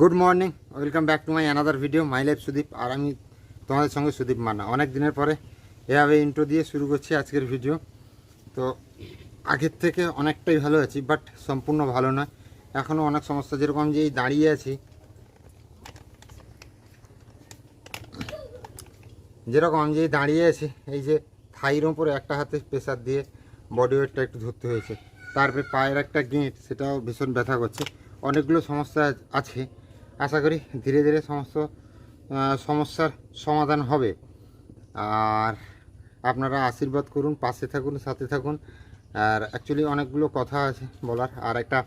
Good morning welcome back to my another video my life Sudip আর আমি তোমাদের সঙ্গে সুদীপ মান্না। অনেক দিনের পরে এভাবে ইন্ট্রো দিয়ে শুরু করছি আজকের ভিডিও তো আগের থেকে অনেকটাই ভালো আছি বাট সম্পূর্ণ ভালো নয়। এখনও অনেক সমস্যা, যেরকম যে দাঁড়িয়ে আছি। যেরকম আমি যে দাঁড়িয়ে আছি, এই যে থাইয়ের ওপরে একটা হাতে প্রেসার দিয়ে বডি ওয়েটটা একটু ধরতে হয়েছে। তারপরে পায়ের একটা গেঁট সেটাও ভীষণ ব্যথা করছে। অনেকগুলো সমস্যা আছে। আশা করি ধীরে ধীরে সমস্ত সমস্যার সমাধান হবে। আর আপনারা আশীর্বাদ করুন, পাশে থাকুন, সাথে থাকুন। আর অ্যাকচুয়ালি অনেকগুলো কথা আছে বলার। আর একটা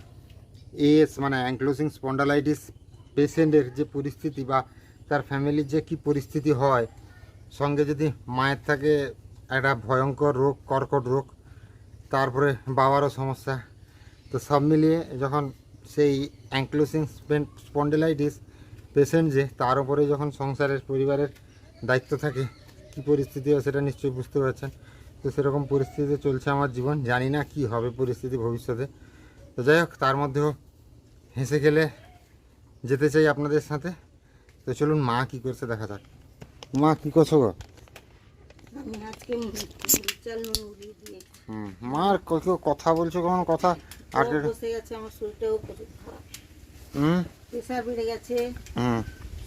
এস মানে অ্যাঙ্ক্লোজিং স্পন্ডালাইটিস পেশেন্টের যে পরিস্থিতি বা তার ফ্যামিলির যে কি পরিস্থিতি হয়, সঙ্গে যদি মায়ের থাকে একটা ভয়ঙ্কর রোগ, কর্কট রোগ, তারপরে বাবারও সমস্যা। তো সব মিলিয়ে যখন সেই অ্যাঙ্ক্লোসিং স্পন্ডেলাইটিস পেশেন্ট যে তার উপরে যখন সংসারের পরিবারের দায়িত্ব থাকে কী পরিস্থিতি হয় সেটা নিশ্চয়ই বুঝতে পারছেন। তো সেরকম পরিস্থিতিতে চলছে আমার জীবন জানি না কি হবে পরিস্থিতি ভবিষ্যতে। তো যাই হোক তার মধ্যেও হেসে খেলে যেতে চাই আপনাদের সাথে। তো চলুন মা কি করছে দেখা যাক। মা কি করছ গো? মার কথা বলছো কখন কথা জ্বর বসে গেছে আমার শরীরটাও প্রচুর খারাপ। হুম? প্রেশার বেড়ে গেছে। হুম।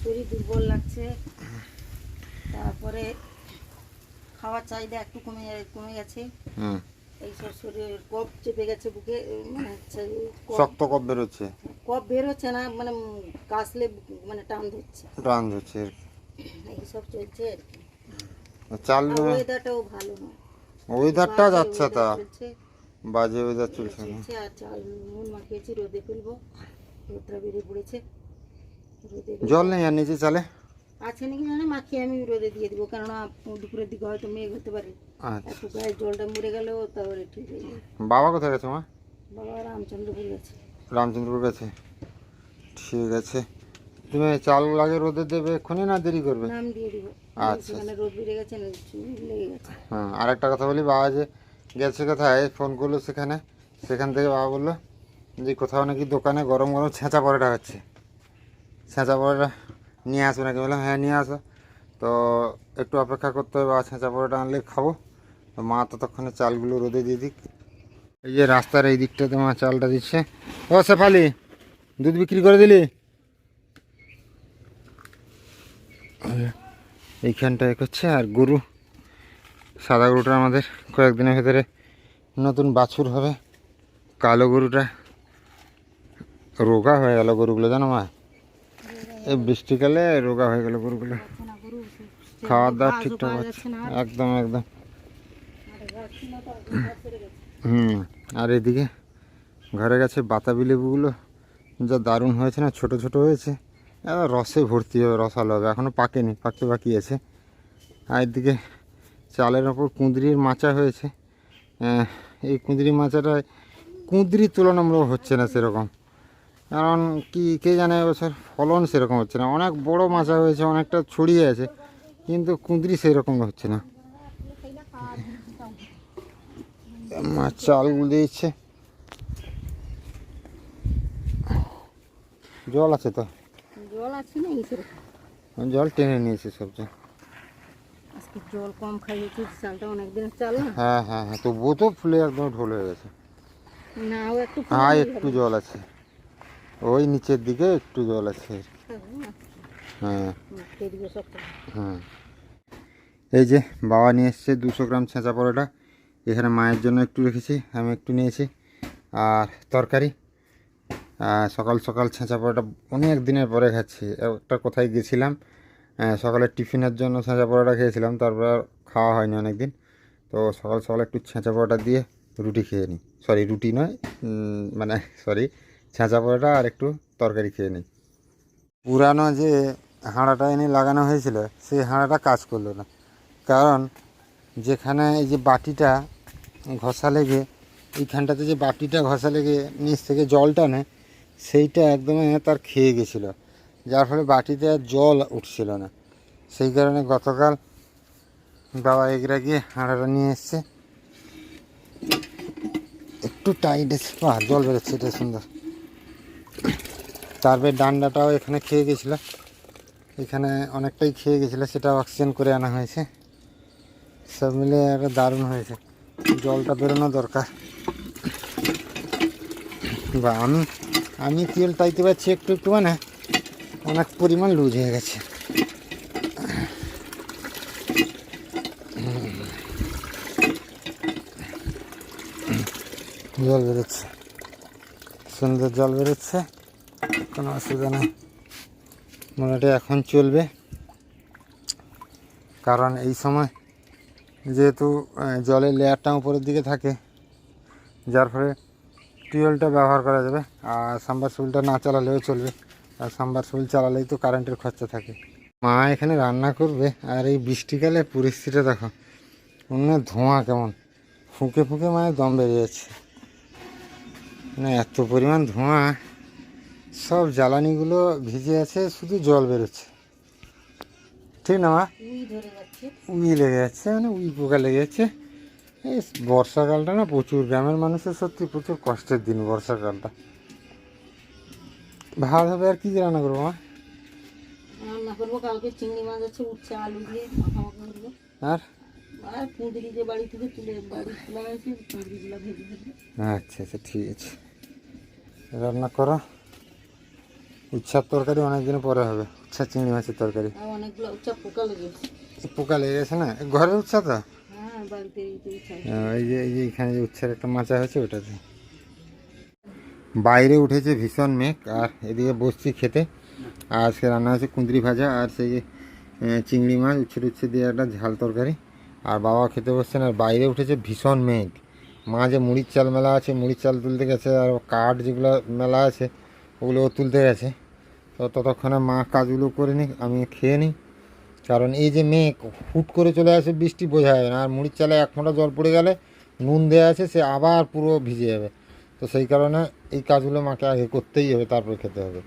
শরীর দুর্বল লাগছে। তারপরে খাওয়ার চাহিদা একটু কমে কমে গেছে। হুম। এইসব শরীর কফ চেপে গেছে বুকে মানে শক্ত কপ বেরোচ্ছে বের না মানে কাশলে মানে টান ধরছে। টান হচ্ছে এইসব চলছে আর কি। চাল ওয়েদারটাও ভালো ওয়েদারটা যাচ্ছে তা। বাজে ওয়েদার চলছে আর চাল নুন মাখিয়েছি রোদে ফেলব। রোদটা বেরিয়ে পড়েছে। রোদে জল নেই আর নিচে চালে? আছে নাকি জানি? মাখিয়ে আমি রোদে দিয়ে দিব কেননা দুপুরের দিকে হয়তো মেঘ হতে পারে। আচ্ছা। একটু গায়ে জলটা মরে গেলেও তাহলে ঠিক বাবা কোথায় গেছে মা? বাবা রামচন্দ্রপুর গেছে। রামচন্দ্রপুর গেছে। ঠিক আছে। তুমি চাল লাগে রোদে দেবে এক্ষুনি না দেরি করবে? নাম দিয়ে দিব। আচ্ছা। সেখানে রোদ বেড়ে গেছে না লেগে গেছে। হ্যাঁ আর একটা কথা বলি বাবা যে গেছে কোথায়? ফোন করল সেখানে। সেখান থেকে বাবা বলল, যে কোথাও নাকি দোকানে গরম গরম ছেঁচা পরোটা হচ্ছে। ছেঁচা পরোটা নিয়ে আসবে নাকি? বললাম হ্যাঁ নিয়ে আসো। তো একটু অপেক্ষা করতে হবে, বাবা ছেঁচা পরোটা আনলে খাব। তো মা ততক্ষণে চালগুলো রোদে দিয়ে দিক। এই যে রাস্তার এই দিকটাতে মা চালটা দিচ্ছে। ও শেফালি, দুধ বিক্রি করে দিলি? এইখানটায় করছে আর গরু। সাদা গরুটা আমাদের কয়েকদিনের ভেতরে নতুন বাছুর হবে। কালো গরুটা রোগা হয়ে গেল গরুগুলো জানো মা? এই বৃষ্টিকালে রোগা হয়ে গেল গরুগুলো। খাওয়া দাওয়া ঠিকঠাক হচ্ছে একদম একদম। হুম আর এদিকে ঘরে গেছে বাতাবি লেবুগুলো। যা দারুণ হয়েছে না ছোট ছোট হয়েছে। রসে ভর্তি হবে রসালো হবে। এখনও পাকেনি পাকতে বাকি আছে। আর এদিকে চালের ওপর কুঁদরির মাচা হয়েছে। এই কুঁদরি মাচাটা কুঁদরি তুলনামূলক হচ্ছে না সেরকম। কারণ কি কে জানে এবছর ফলন সেরকম হচ্ছে না। অনেক বড় মাচা হয়েছে অনেকটা ছড়িয়ে আছে কিন্তু কুঁদরি সেরকম হচ্ছে না। মাছ চালগুলো দিয়েছে। জল আছে তো? জল আছে না জল টেনে নিয়েছে সবজি জল কম খাইয়েছি চালটা অনেক দিনের চাল না হ্যাঁ হ্যাঁ হ্যাঁ তবুও তো ফুলে একদম ঢোল হয়ে গেছে। না ও একটু হ্যাঁ একটু জল আছে। ওই নিচের দিকে একটু জল আছে। হ্যাঁ। হ্যাঁ। এই যে বাবা নিয়ে এসছে দুশো গ্রাম ছেঁচা পরোটা। এখানে মায়ের জন্য একটু রেখেছি আমি একটু নিয়েছি। আর তরকারি। সকাল সকাল ছেঁচা পরোটা অনেক দিনের পরে খাচ্ছি। একটা কোথায় গেছিলাম? সকালে টিফিনের জন্য ছেঁচা পরোটা খেয়েছিলাম, তারপর খাওয়া হয়নি অনেক দিন তো সকাল সকাল একটু ছেঁচা পরোটা দিয়ে রুটি খেয়ে নিই। সরি রুটি নয় মানে সরি ছেঁচা পরোটা আর একটু তরকারি খেয়ে নিই। পুরানো যে হাঁড়াটা এনে লাগানো হয়েছিল, সেই হাঁড়াটা কাজ করল না। কারণ যেখানে এই যে বাটিটা ঘষা লেগে, এইখানটাতে যে বাটিটা ঘষা লেগে নিচ থেকে জলটা নেয় সেইটা একদমই তার খেয়ে গেছিল। যার ফলে বাটিতে আর জল উঠছিল না। সেই কারণে গতকাল বাবা এগরা গিয়ে হাঁড়াটা নিয়ে এসছে। একটু টাইট বাহ, জল বেরোচ্ছে, এটা সুন্দর। তারপরে ডান্ডাটাও এখানে খেয়ে গেছিল। এখানে অনেকটাই খেয়ে গেছিল, সেটা অক্সিজেন করে আনা হয়েছে। সব মিলে একটা দারুণ হয়েছে। জলটা বেরোনো দরকার। বা আমি আমি তেল টাইতে পারছি একটু একটু মানে। অনেক পরিমাণ লুজ হয়ে গেছে। জল বেরোচ্ছে। সুন্দর জল বেরোচ্ছে। কোনো অসুবিধা নেই। মোটামুটি এখন চলবে। কারণ এই সময় যেহেতু জলের লেয়ারটা উপরের দিকে থাকে, যার ফলে টিউবওয়েলটা ব্যবহার করা যাবে। আর সাম্বারসুলটা না চালালেও চলবে। আর সাম্বারসুল চালালেই তো কারেন্টের খরচা থাকে। মা এখানে রান্না করবে আর এই বৃষ্টিকালে পরিস্থিতিটা দেখো অন্য ধোঁয়া কেমন। ফুঁকে ফুঁকে মায়ের দম বেরিয়ে যাচ্ছে। মানে এত পরিমাণ ধোঁয়া। সব জ্বালানিগুলো ভিজে আছে শুধু জল বেরোচ্ছে। ঠিক না মা? উই উই লেগে যাচ্ছে মানে উই পোকা লেগে যাচ্ছে। এই বর্ষাকালটা না প্রচুর গ্রামের মানুষের সত্যি প্রচুর কষ্টের দিন বর্ষাকালটা। ভাত হবে আর কি রান্না করব মা? রান্না করব কালকে চিংড়ি মাছ আছে উচ্ছে আলু দিয়ে মাখা মাখা করব। আর? আর কুঁদরি যে বাড়ি থেকে তুলে বাড়ি তোলা হয়েছে কুঁদরিগুলো ভেজে ভেজে আচ্ছা আচ্ছা ঠিক আছে। রান্না করো। উচ্ছার তরকারি অনেক দিন পরে হবে উচ্ছা চিংড়ি মাছের তরকারি। অনেকগুলো উচ্চা পোকা লেগেছে পোকা লেগে গেছে না? ঘরের উচ্ছা তো? হ্যাঁ বাড়িতে এই যে এই যে এখানে যে উচ্ছের একটা মাচা হয়েছে ওটাতে। বাইরে উঠেছে ভীষণ মেঘ, আর এদিকে বসছি খেতে। আর আজকে রান্না হয়েছে কুঁদরি ভাজা, আর সেই চিংড়ি মাছ, উচ্ছে উচ্ছে দিয়ে একটা ঝাল তরকারি। আর বাবা খেতে বসছেন আর বাইরে উঠেছে ভীষণ মেঘ। মা যে মুড়ির চাল মেলা আছে, মুড়ির চাল তুলতে গেছে, আর কাঠ যেগুলো মেলা আছে ওগুলো তুলতে গেছে। তো ততক্ষণে মা কাজগুলো করে নিক, আমি খেয়ে নিই। কারণ এই যে মেঘ, হুট করে চলে আসে বৃষ্টি, বোঝা যাবে না। আর মুড়ির চালে এক ফোঁটা জল পড়ে গেলে, নুন দেওয়া আছে, সে আবার পুরো ভিজে যাবে। তো সেই কারণে এই কাজগুলো মাকে আগে করতেই হবে তারপর খেতে হবে।